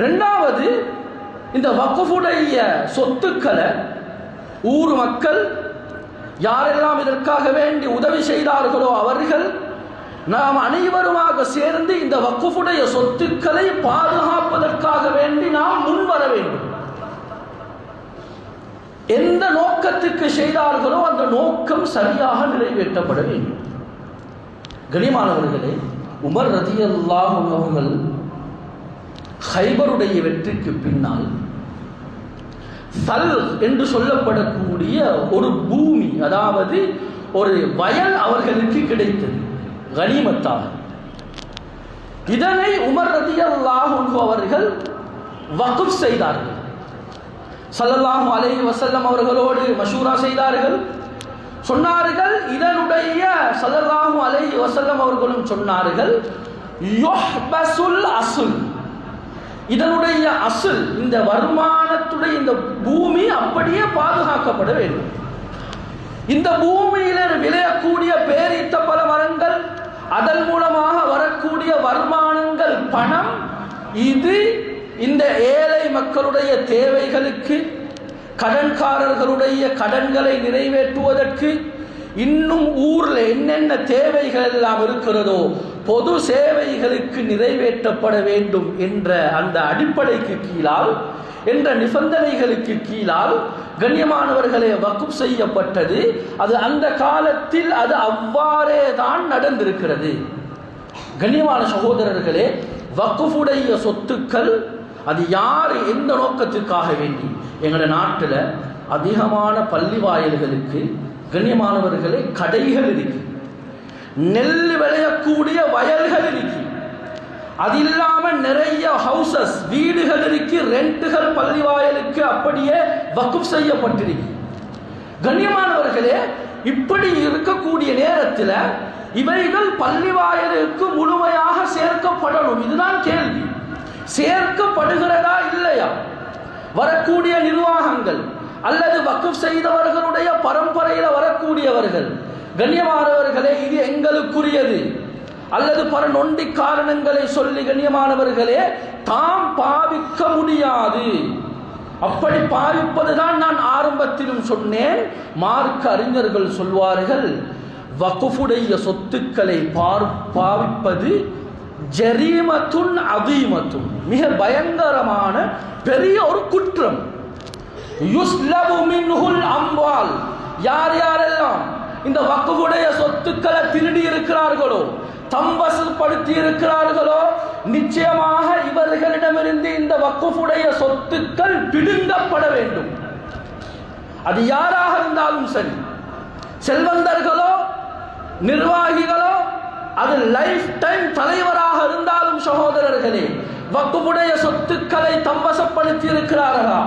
ரெண்டாவது இந்த வக்குஃபுடைய சொத்துக்களை ஊர் மக்கள் யாரெல்லாம் இதற்காக வேண்டி உதவி செய்தார்களோ அவர்கள் நாம் அனைவருமாக சேர்ந்து இந்த வக்குஃபுடைய சொத்துக்களை பாதுகாப்பதற்காக வேண்டி நாம் முன்வர வேண்டும். எந்த நோக்கத்துக்கு செய்தார்களோ அந்த நோக்கம் சரியாக நிறைவேற்றப்பட வேண்டும். கனிமானவர்களே உமர் ரதியல்லாஹு அவர்கள் ஹைபருடைய வெற்றிக்கு பின்னால் சல் என்று சொல்லப்படக்கூடிய ஒரு பூமி அதாவது ஒரு வயல் அவர்களுக்கு கிடைத்தது கனிமத்தாக. இதனை உமர் ரதியல்லாஹு அவர்கள் வகுப் செய்தார்கள். சல்லல்லாஹு அலை வசல்லம் அவர்களோடு மஷூரா செய்தார்கள். சொன்னார்கள் இதனுடைய சல்லல்லாஹு அலை வசல்லம் அவர்களும் சொன்னார்கள் அசுல். இதனுடைய அசல் இந்த வருமானத்துடைய இந்த பூமி அப்படியே பாதுகாக்கப்பட வேண்டும். இந்த பூமியில விளையக்கூடிய பேரித்த பல மரங்கள் அதன் மூலமாக வரக்கூடிய வருமானங்கள் பணம் இது இந்த ஏழை மக்களுடைய தேவைகளுக்கு கடன்காரர்களுடைய கடன்களை நிறைவேற்றுவதற்கு இன்னும் ஊரில் என்னென்ன தேவைகள் எல்லாம் இருக்கிறதோ பொது சேவைகளுக்கு நிறைவேற்றப்பட வேண்டும் என்ற அந்த அடிப்படைக்கு கீழால் என்ற நிபந்தனைகளுக்கு கீழால் கண்ணியமானவர்களை வக்குப் செய்யப்பட்டது. அது அந்த காலத்தில் அது அவ்வாறே தான் நடந்திருக்கிறது. கண்ணியமான சகோதரர்களே வக்குஃபுடைய சொத்துக்கள் அது யார் எந்த நோக்கத்திற்காக வேண்டி? எங்களோட நாட்டில் அதிகமான பள்ளி வாயில்களுக்கு கண்ணியமானவர்களே கடைகள் இருக்கு. நெல் விளையக்கூடிய வயல்கள் இருக்கு. அது இல்லாம நிறைய ஹவுசஸ் வீடுகள் இருக்கு ரெண்டுகள் பள்ளி வாயலுக்கு அப்படியே வகுப் செய்யப்பட்டிருக்கு. கண்ணியமானவர்களே இப்படி இருக்கக்கூடிய நேரத்தில் இவைகள் பள்ளி வாயலுக்கு முழுமையாக சேர்க்கப்படணும். இதுதான் கேள்வி. சேர்க்கப்படுகிறதா இல்லையா? வரக்கூடிய நிர்வாகங்கள் அல்லது வக்குப் செய்தவர்களுடைய பரம்பரையில் வரக்கூடியவர்கள் கண்ணியமானவர்களே இது எங்களுக்குரியது. அல்லது பல நொண்டி காரணங்களை சொல்லி கண்ணியமானவர்களே தாம் பாவிக்க முடியாது. அப்படி பாவிப்பதுதான் நான் ஆரம்பத்திலும் சொன்னேன். மார்க்க அறிஞர்கள் சொல்வார்கள் வகுஃபுடைய சொத்துக்களை பார் பாவிப்பது ஜரீமத்துன் அதீமத்துன் மிக பயங்கரமான பெரிய ஒரு குற்றம். யுஸ்லபு மின்ஹுல் அம்வால். யார் யாரெல்லாம் இந்த வக்குவுடைய சொத்துக்களை திருடி இருக்கிறார்களோ தம்பசுப்படுத்தி இருக்கிறார்களோ நிச்சயமாக இவர்களிடமிருந்து இந்த வக்குஃபுடைய சொத்துக்கள் பிடுங்கப்பட வேண்டும். அது யாராக இருந்தாலும் சரி. செல்வந்தர்களோ நிர்வாகிகளோ அது லைஃப் டைம் தலைவராக இருந்தாலும் சகோதரர்களே வக்குவுடைய சொத்துக்களை தம்வசப்படுத்தி இருக்கிறார்களா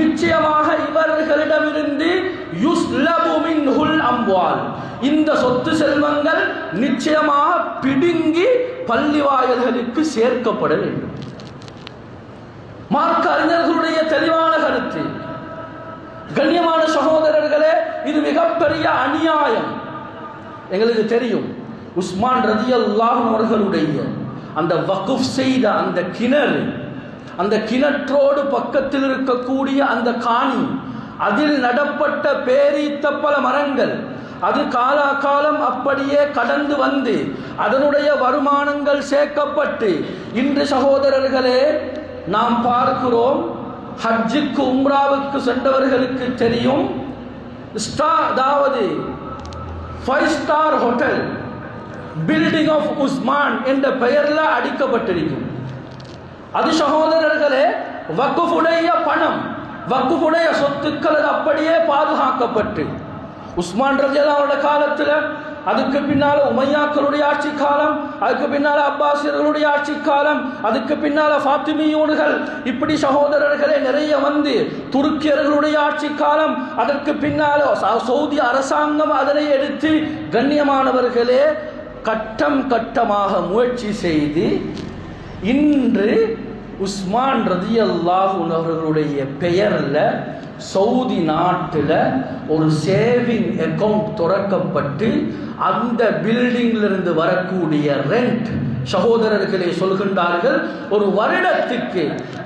நிச்சயமாக இவர்களிடமிருந்து யுஸ்லபு ஹுல் அம்வால். இந்த சொத்து செல்வங்கள் நிச்சயமாக பிடுங்கி பள்ளி வாயல்களுக்கு சேர்க்கப்பட வேண்டும். மார்க்க அறிஞர்களுடைய தெளிவான கருத்து. கண்ணியமான சகோதரர்களே இது மிகப்பெரிய அநியாயம். எங்களுக்கு தெரியும் உஸ்மான் ரதியல்லாஹ் அவர்களுடைய அந்த வக்குஃப் செய்த அந்த கிணறு அந்த கிணற்றோடு பக்கத்தில் இருக்கக்கூடிய அந்த காணி அதில் நடப்பட்ட பேரீத்த பல மரங்கள் அது காலாகாலம் அப்படியே கடந்து வந்து அதனுடைய வருமானங்கள் சேர்க்கப்பட்டு இன்று சகோதரர்களே நாம் பார்க்கிறோம் ஹஜ்ஜுக்கு உம்ராவுக்கு சென்றவர்களுக்கு தெரியும் ஸ்டா அதாவது five star hotel building of Usman என்ற பெயரில் அடிக்கப்பட்டிருக்கும். அது சகோதரர்களே வக்குஃபுடைய பணம் வக்குஃபுடைய சொத்துக்கள் அது அப்படியே பாதுகாக்கப்பட்டு. உஸ்மான் ரஜியாவோட காலத்தில் அதுக்கு பின்னால் உமையாக்களுடைய ஆட்சி காலம் அதுக்கு பின்னால அப்பாசியர்களுடைய ஆட்சி காலம் அதுக்கு பின்னால ஃபாத்திமியூடுகள் இப்படி சகோதரர்களே நிறைய வந்து துருக்கியர்களுடைய ஆட்சி காலம் அதற்கு பின்னால் சவுதி அரசாங்கம் அதனை எடுத்து கண்ணியமானவர்களே கட்டம் கட்டமாக முயற்சி செய்து இன்று உஸ்மான் ரதியல்லாஹு அவர்களுடைய பெயரில் சவுதி நாட்டில் ஒரு சேவிங் அக்கவுண்ட் தொடக்கப்பட்டு அந்த பில்டிங்கிலிருந்து வரக்கூடிய ரெண்ட் சகோதரர்களே சொல்கின்றார்கள் ஒரு வருடத்துக்கு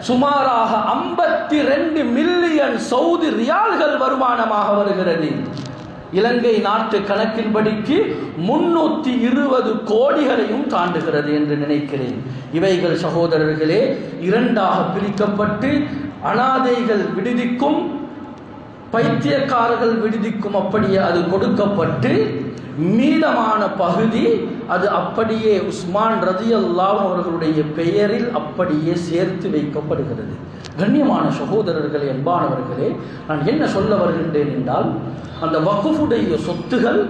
சுமாராக ஐம்பத்தி ரெண்டு மில்லியன் சவுதி ரியால்கள் வருமானமாக வருகிறது. இலங்கை நாட்டு கணக்கின்படிக்கு முன்னூத்தி இருபது கோடிகளையும் தாண்டுகிறது என்று நினைக்கிறேன். இவைகள் சகோதரர்களே இரண்டாக பிரிக்கப்பட்டு அனாதைகள் விடுதிக்கும் பைத்தியக்காரர்கள் விடுதிக்கும் அப்படியே அது கொடுக்கப்பட்டு மீதமான பகுதி அது அப்படியே உஸ்மான் ரதியல்லாஹ் அவர்களுடைய பெயரில் அப்படியே சேர்த்து வைக்கப்படுகிறது. கண்ணியமான சகோதரர்களே அன்பானவர்களே நான் என்ன சொல்ல வருகின்றேன் என்றால் அந்த வகுஃபுடைய சொத்துகள்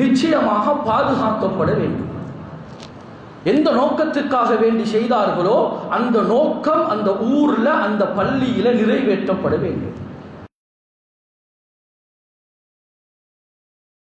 நிச்சயமாக பாதுகாக்கப்பட வேண்டும். எந்த நோக்கத்துக்காக வேண்டி செய்தார்களோ அந்த நோக்கம் அந்த ஊரில் அந்த பள்ளியில் நிறைவேற்றப்பட வேண்டும்.